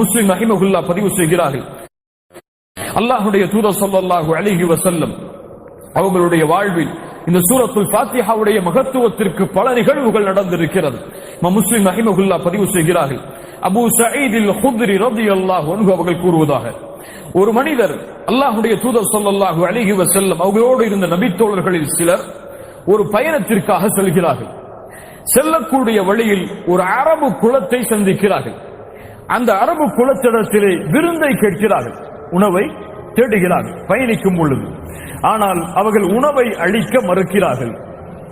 முஸ்லிம் மஹிமகுல்லா பதிவு செய்கிறார்கள். அல்லாஹுடைய தூதர் சொல்லல்லாஹு அழகி வசல்லம் அவங்களுடைய வாழ்வில் இந்த சூரத்துல் பாத்தியாவுடைய மகத்துவத்திற்கு பல நிகழ்வுகள் நடந்திருக்கிறது. முஸ்லிம் ரஹிமகுல்லா பதிவு செய்கிறார்கள். அபு சயீதில் ஹுத்ரி ரலியல்லாஹு அன்ஹு அவர்கள் கூறுவதாக. ஒரு மனிதர் அல்லாஹுடைய தூதர் சொல்லல்லாஹு அழகி வசல்லம் அவர்களோடு இருந்த நபித்தோழர்களில் சிலர் ஒரு பயணத்திற்காக செல்கிறார்கள். செல்லக்கூடிய வழியில் ஒரு அரபு குலத்தை சந்திக்கிறார்கள். அந்த அரபு குலத்திடத்திலே விருந்தை கேட்கிறார்கள். உணவை தேடுகிறார்கள் பயணிக்கும் பொழுது. ஆனால் அவர்கள் உணவை அழிக்க மறுக்கிறார்கள்.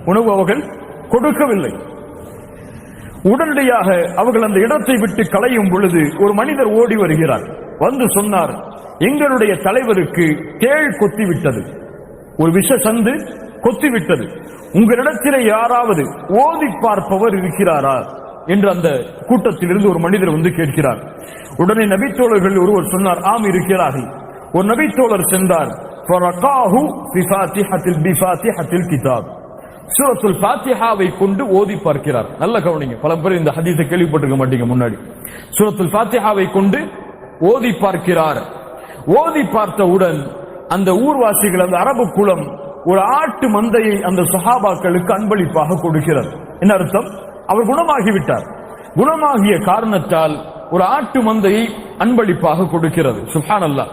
உணவு அவர்கள் கொடுக்கவில்லை. உடனடியாக அவர்கள் அந்த இடத்தை விட்டு களையும் பொழுது ஒரு மனிதர் ஓடி வருகிறார். வந்து சொன்னார் எங்களுடைய தலைவருக்கு தேள் கொத்திவிட்டது. ஒரு விஷ சந்து கொத்திவிட்டது. உங்களிடத்திலே யாராவது ஓதி பார்ப்பவர் இருக்கிறாரா? என்று அந்த கூட்டத்தில் இருந்து ஒரு மனிதர் வந்து கேட்கிறார். உடனே நபித்தோழர்கள் ஒருவர் சொன்னார் ஆம் இருக்கிறார்கள். ஒரு நபித்தோழர் சென்றார். கிதாப். சூரத்துல் பாத்திஹாவை கொண்டு ஓதி பார்க்கிறார். நல்ல கவனிங்க பல பேர் இந்த ஹதீஸை கேள்விப்பட்டிருக்க மாட்டீங்க முன்னாடி. சூரத்துல் பாத்திஹாவை கொண்டு ஓதி பார்க்கிறார். ஓதி பார்த்தவுடன் அந்த ஊர்வாசிகள் அந்த அரபு குலம் ஒரு ஆட்டு மந்தையை அந்த சஹாபாக்களுக்கு அன்பளிப்பாக கொடுக்கிறது. என்ன அர்த்தம்? அவர் குணமாகிவிட்டார். குணமாகிய காரணத்தால் ஒரு ஆட்டு மந்தையை அன்பளிப்பாக கொடுக்கிறது. சுஹானல்லா.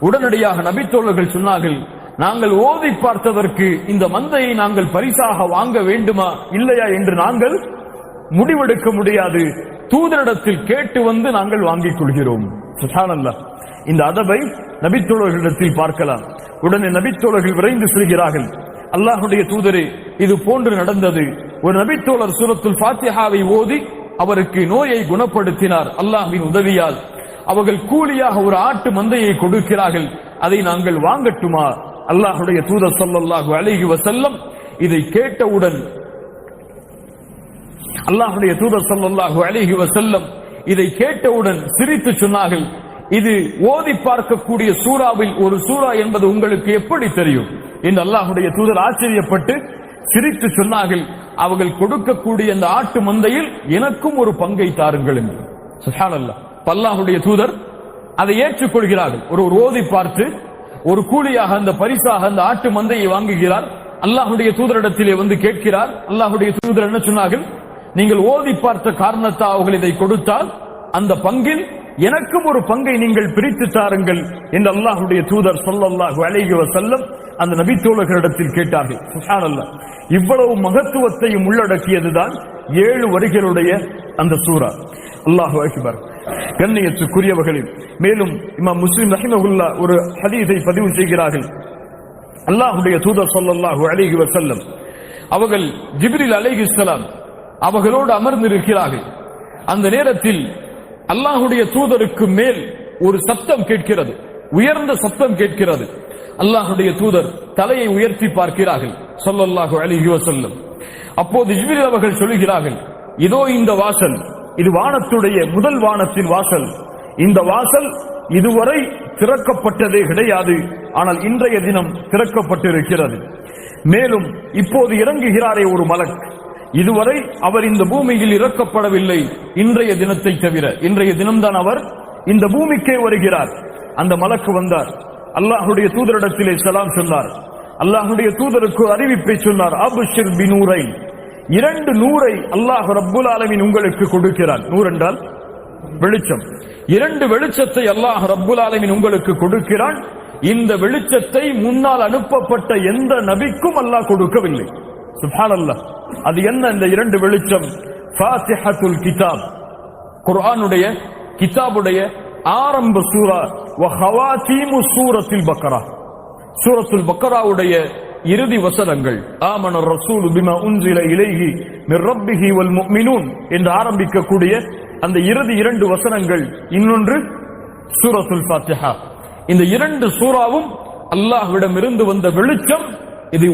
உடனடியாக நபித்தோழர்கள் சொன்னார்கள் நாங்கள் ஓதி பார்த்ததற்கு இந்த மந்தையை நாங்கள் பரிசாக வாங்க வேண்டுமா இல்லையா என்று நாங்கள் முடிவெடுக்க முடியாது. தூதரிடத்தில் கேட்டு வந்து நாங்கள் வாங்கிக் கொள்கிறோம். சுஹானல்லா. இந்த அதவை நபித்தோழர்களிடத்தில் பார்க்கலாம். உடனே நபித்தோழர்கள் விரைந்து செல்கிறார்கள். அல்லாஹுடைய தூதரே இது போன்று நடந்தது. ஒரு நபித்தோழர் சூரத்துல் ஃபாத்திஹாவை ஓதி அவருக்கு நோயை குணப்படுத்தினார். அல்லாஹின் உதவியால். அவர்கள் கூலியாக ஒரு ஆட்டு மந்தையை கொடுக்கிறார்கள். அதை நாங்கள் வாங்கட்டுமா? அல்லாஹுடைய தூதர் சொல்லல்லாஹு அழகி வசல்லம் இதை கேட்டவுடன் அல்லாஹுடைய தூதர் சொல்லல்லாஹு அழகி வசல்லம் இதை கேட்டவுடன் சிரித்து சொன்னார்கள். இது ஓதி பார்க்கக்கூடிய சூறாவில் ஒரு சூறா என்பது உங்களுக்கு எப்படி தெரியும்? என்று அல்லாஹுடைய தூதர் ஆச்சரியப்பட்டு சிரித்து சொன்னார்கள் அவர்கள் கொடுக்கக்கூடிய அந்த ஆட்டு மந்தையில் எனக்கும் ஒரு பங்கை தாருங்கள் என்று. சுஹானல்லாஹ் தூதர் அதை ஏற்றுக்கொள்கிறார்கள். ஒரு ஒரு ஓதி பார்த்து ஒரு கூலியாக அந்த பரிசாக அந்த ஆட்டு மந்தையை வாங்குகிறார். அல்லாஹுடைய தூதரிடத்திலே வந்து கேட்கிறார். அல்லாஹுடைய தூதர் என்ன சொன்னார்கள்? நீங்கள் ஓதி பார்த்த காரணத்தால் அவர்கள் இதை கொடுத்தால் அந்த பங்கில் எனக்கும் ஒரு பங்கை நீங்கள் பிரித்து தாருங்கள் என்று அல்லாஹுடைய தூதர் சொல்லல்லாஹு அலைஹி வஸல்லம் அந்த நபி தோழர்களிடத்தில் கேட்டார்கள். அல்ல இவ்வளவு மகத்துவத்தையும் உள்ளடக்கியதுதான் ஏழு வரிகளுடைய அந்த சூரா அல்லாஹு அக்பர். கண்ணியத்துக்குரியவர்களில் மேலும் இமாம் முஸ்லிம் ரஹிமகுல்லா ஒரு ஹதீஸை பதிவு செய்கிறார்கள். அல்லாஹுடைய தூதர் சொல்லல்லாஹு அலிஹி வசல்லம் அவர்கள் ஜிப்ரில் அலைஹிஸ்ஸலாம் அவர்களோடு அமர்ந்திருக்கிறார்கள். அந்த நேரத்தில் அல்லாஹுடைய தூதருக்கு மேல் ஒரு சத்தம் கேட்கிறது. உயர்ந்த சத்தம் கேட்கிறது. அல்லாஹுடைய தூதர் தலையை உயர்த்தி பார்க்கிறார்கள். சொல்லல்லாஹு அலிஹி வசல்லம் அப்போது ஜிப்ரில் அவர்கள் சொல்லுகிறார்கள் இதோ இந்த வாசல் இது வானத்துடைய முதல் வானத்தின் வாசல். இந்த வாசல் இதுவரை திறக்கப்பட்டதே கிடையாது. ஆனால் இன்றைய தினம் திறக்கப்பட்டிருக்கிறது. மேலும் இப்போது இறங்குகிறாரே ஒரு மலக். இதுவரை அவர் இந்த பூமியில் இறக்கப்படவில்லை. இன்றைய தினத்தை தவிர இன்றைய தினம்தான் அவர் இந்த பூமிக்கே வருகிறார். அந்த மலக்கு வந்தார். அல்லாஹுடைய தூதரிடத்திலே சலாம் சொன்னார். அல்லாஹுடைய தூதருக்கு அறிவிப்பை சொன்னார். அபுஷிர் பினூரை இரண்டு நூறை அல்லாஹ் ரப்புல் ஆலமின் உங்களுக்கு கொடுக்கிறார். நூறு என்றால் வெளிச்சம். இரண்டு வெளிச்சத்தை அல்லாஹ் ரப்புல் ஆலமின் உங்களுக்கு கொடுக்கிறான். இந்த வெளிச்சத்தை முன்னால் அனுப்பப்பட்ட எந்த நபிக்கும் அல்லாஹ் கொடுக்கவில்லை. சுப்ஹானல்லாஹ். அது என்ன இந்த இரண்டு வெளிச்சம்? கிதாப். குர்ஆனுடைய கிதாபுடைய ஆரம்ப சூரா வ சூரத்தில் பக்கரா. சூரத்துல் பக்கராவுடைய இறுதி வசனங்கள் ஆமன ரசூல் பிமா உன்சில இலைஹி மிர்ரப்பிஹி வல் முஃமினூன் என்று ஆரம்பிக்கக்கூடிய அந்த இறுதி இரண்டு வசனங்கள் இன்னொன்று சூரத்துல் ஃபாத்திஹா. இந்த இரண்டு சூறாவும் அல்லாஹ்விடம் இருந்து வந்த வெளிச்சம் இது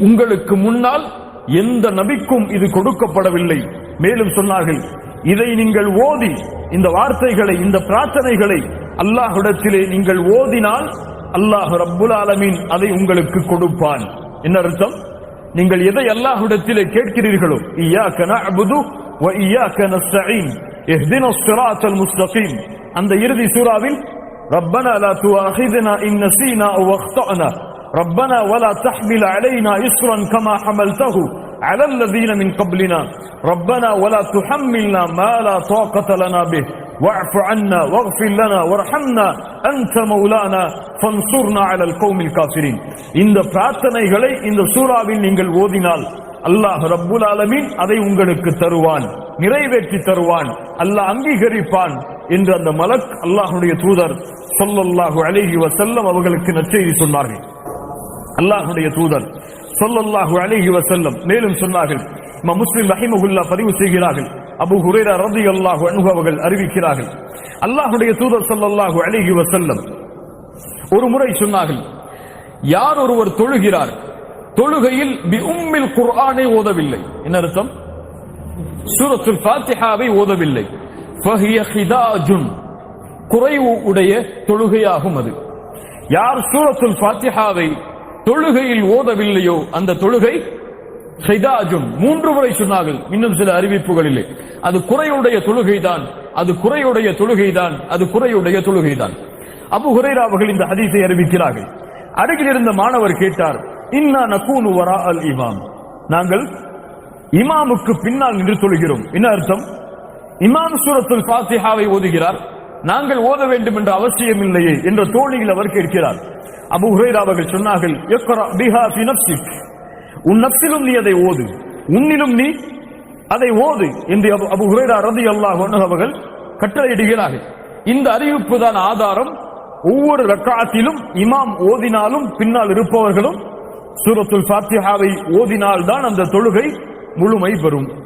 உங்களுக்கு முன்னால் எந்த நபிக்கும் இது கொடுக்கப்படவில்லை. மேலும் சொன்னார்கள் இதை நீங்கள் ஓதி இந்த வார்த்தைகளை இந்த பிரார்த்தனைகளை அல்லாஹ்விடத்திலே நீங்கள் ஓதினால் அல்லாஹ் ரப்புல் ஆலமீன் அதை உங்களுக்கு கொடுப்பான் என்ன அர்த்தம் நீங்கள் எதை அல்லாஹ்விடத்திலே கேட்கிறீர்களோ இய்யாக நஅபுது வ இய்யாக நஸ்தஈன் اهدنا الصراط المستقيم அந்த இறுதி சூறாவில் ربنا لا تؤاخذنا إن نسينا أو أخطأنا ربنا ولا تحمل علينا إصرا كما حملته على الذين من قبلنا ربنا ولا تحملنا ما لا طاقة لنا به واعف عنا واغفر لنا وارحمنا أنت مولانا فانصرنا على القوم الكافرين இந்த பிரார்த்தனைகளை இந்த சூறாவில் நீங்கள் ஓதினால் அல்லாஹ் ரப்புல் ஆலமீன் அதை உங்களுக்கு தருவான் நிறைவேற்றி தருவான் அல்லாஹ் அங்கீகரிப்பான் என்று அந்த மலக் அல்லாஹ்வுடைய தூதர் ஸல்லல்லாஹு அலைஹி வஸல்லம் அவர்களுக்கு நற்செய்தி சொன்னார்கள் அல்லாஹ்வுடைய தூதர் சொல்லல்லாஹு அலிஹி வசல்லம் மேலும் சொன்னார்கள் முஸ்லிம் ரஹிமகுல்லா பதிவு செய்கிறார்கள். அபு ஹுரேரா ரதி அல்லாஹு அவர்கள் அறிவிக்கிறார்கள். அல்லாஹ்வுடைய தூதர் சொல்லல்லாஹு அலிஹி வசல்லம் ஒரு முறை சொன்னார்கள் யார் ஒருவர் தொழுகிறார் தொழுகையில் பி உம்மில் குர்ஆனை ஓதவில்லை. என்ன அர்த்தம்? சூரத்துல் ஃபாத்திஹாவை ஓதவில்லை. ஃபஹிய ஹிதாஜுன். குறைவு உடைய தொழுகையாகும் அது. யார் சூரத்துல் ஃபாத்திஹாவை தொழுகையில் ஓதவில்லையோ அந்த தொழுகை சைதாஜும் மூன்று முறை சொன்னார்கள் இன்னும் சில அறிவிப்புகளிலே. அது குறையுடைய தொழுகைதான் அது குறையுடைய தொழுகைதான் அது குறையுடைய தொழுகைதான். அபு ஹுரைரா அவர்கள் இந்த ஹதீஸை அறிவிக்கிறார்கள். அருகில் இருந்த மாணவர் கேட்டார் இன்னா நகூனு வரா அல் இமாம். நாங்கள் இமாமுக்கு பின்னால் நின்று தொழுகிறோம். என்ன அர்த்தம்? இமாம் சூரத்துல் பாத்திஹாவை ஓதுகிறார் நாங்கள் ஓத வேண்டும் என்ற அவசியம் இல்லையே என்ற தோழியில் அவர் கேட்கிறார். அபு ஹுரைரா அவர்கள் சொன்னார்கள் உன் நப்சிலும் நீ அதை ஓது. உன்னிலும் நீ அதை ஓது என்று அபு- அபு ஹுரைரா ரதி அல்லாஹ் அவர்கள் கட்டளையிடுகிறார்கள். இந்த அறிவிப்பு தான் ஆதாரம். ஒவ்வொரு ரக்காத்திலும் இமாம் ஓதினாலும் பின்னால் இருப்பவர்களும் சூரத்துல் ஃபாத்திஹாவை ஓதினால்தான் அந்த தொழுகை முழுமை பெறும்.